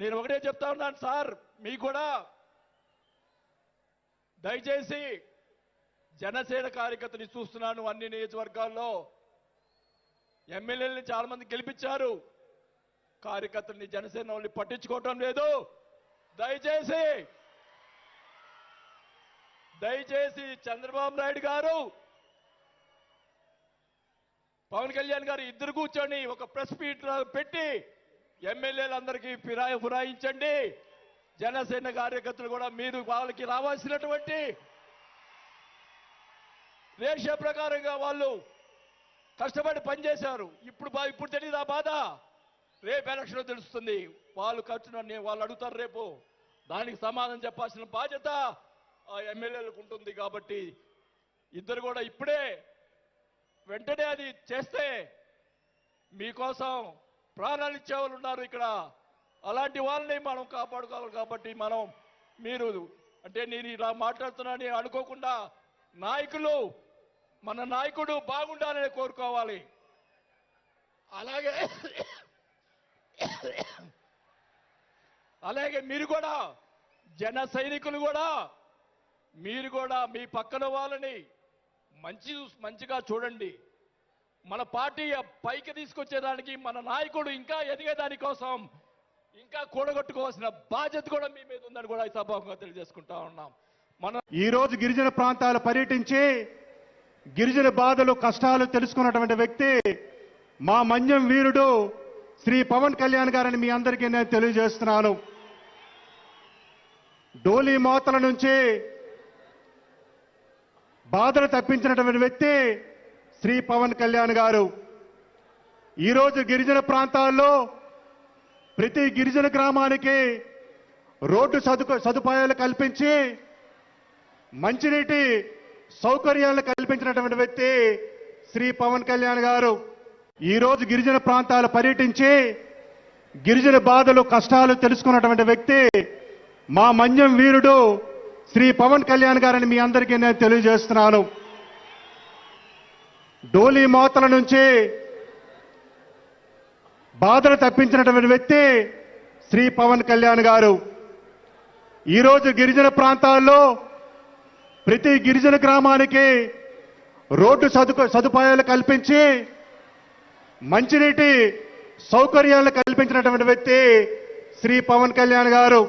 నేను ఒకటే చెప్తా ఉన్నాను సార్. మీకు కూడా దయచేసి జనసేన కార్యకర్తని చూస్తున్నాను అన్ని నియోజకవర్గాల్లో. ఎమ్మెల్యేలని చాలా మంది గెలిపించారు. కార్యకర్తల్ని జనసేన వాళ్ళని పట్టించుకోవటం లేదు. దయచేసి దయచేసి చంద్రబాబు నాయుడు గారు పవన్ కళ్యాణ్ గారు ఇద్దరు కూర్చొని ఒక ప్రెస్ మీట్ పెట్టి ఎమ్మెల్యేలందరికీ ఫిరాయి ఫిరాయించండి. జనసేన కార్యకర్తలు కూడా మీరు వాళ్ళకి రావాల్సినటువంటి రేషియో ప్రకారంగా వాళ్ళు కష్టపడి పనిచేశారు. ఇప్పుడు ఇప్పుడు తెలియదు ఆ బాధ? రేపు ఎలక్షన్ తెలుస్తుంది. వాళ్ళు ఖర్చు వాళ్ళు అడుగుతారు రేపు. దానికి సమాధానం చెప్పాల్సిన బాధ్యత ఆ ఎమ్మెల్యేలకు ఉంటుంది కాబట్టి ఇద్దరు కూడా ఇప్పుడే వెంటనే అది చేస్తే మీకోసం ప్రాణాలు ఇచ్చే వాళ్ళు ఉన్నారు ఇక్కడ. అలాంటి వాళ్ళని మనం కాపాడుకోవాలి కాబట్టి మనం మీరు అంటే నేను ఇలా మాట్లాడుతున్నానని అనుకోకుండా నాయకులు మన నాయకుడు బాగుండాలని కోరుకోవాలి. అలాగే అలాగే మీరు కూడా జన సైనికులు కూడా మీరు కూడా మీ పక్కన వాళ్ళని మంచి మంచిగా చూడండి. మన పార్టీ పైకి తీసుకొచ్చేదానికి మన నాయకుడు ఇంకా ఎదిగేదాని కోసం ఇంకా కూడగొట్టుకోవాల్సిన బాధ్యత కూడా మీ మీద ఉందని కూడా సభాముగా తెలియజేసుకుంటా ఉన్నాం. మన ఈరోజు గిరిజన ప్రాంతాలు పర్యటించి గిరిజన బాధలు కష్టాలు తెలుసుకున్నటువంటి వ్యక్తి మా మంజం వీరుడు శ్రీ పవన్ కళ్యాణ్ గారని మీ అందరికీ నేను తెలియజేస్తున్నాను. డోలీ మోతల నుంచి బాధలు తప్పించినటువంటి వ్యక్తి శ్రీ పవన్ కళ్యాణ్ గారు. ఈరోజు గిరిజన ప్రాంతాల్లో ప్రతి గిరిజన గ్రామానికి రోడ్డు సదుకు సదుపాయాలు కల్పించి మంచినీటి సౌకర్యాలు కల్పించినటువంటి వ్యక్తి శ్రీ పవన్ కళ్యాణ్ గారు. ఈరోజు గిరిజన ప్రాంతాలు పర్యటించి గిరిజన బాధలు కష్టాలు తెలుసుకున్నటువంటి వ్యక్తి మా మన్యం వీరుడు శ్రీ పవన్ కళ్యాణ్ గారని మీ అందరికీ నేను తెలియజేస్తున్నాను. డోలీ మోతల నుంచి బాధలు తప్పించినటువంటి వ్యక్తి శ్రీ పవన్ కళ్యాణ్ గారు. ఈరోజు గిరిజన ప్రాంతాల్లో ప్రతి గిరిజన గ్రామానికి రోడ్డు సదుపు సదుపాయాలు కల్పించి మంచినీటి సౌకర్యాలు కల్పించినటువంటి వ్యక్తి శ్రీ పవన్ కళ్యాణ్ గారు.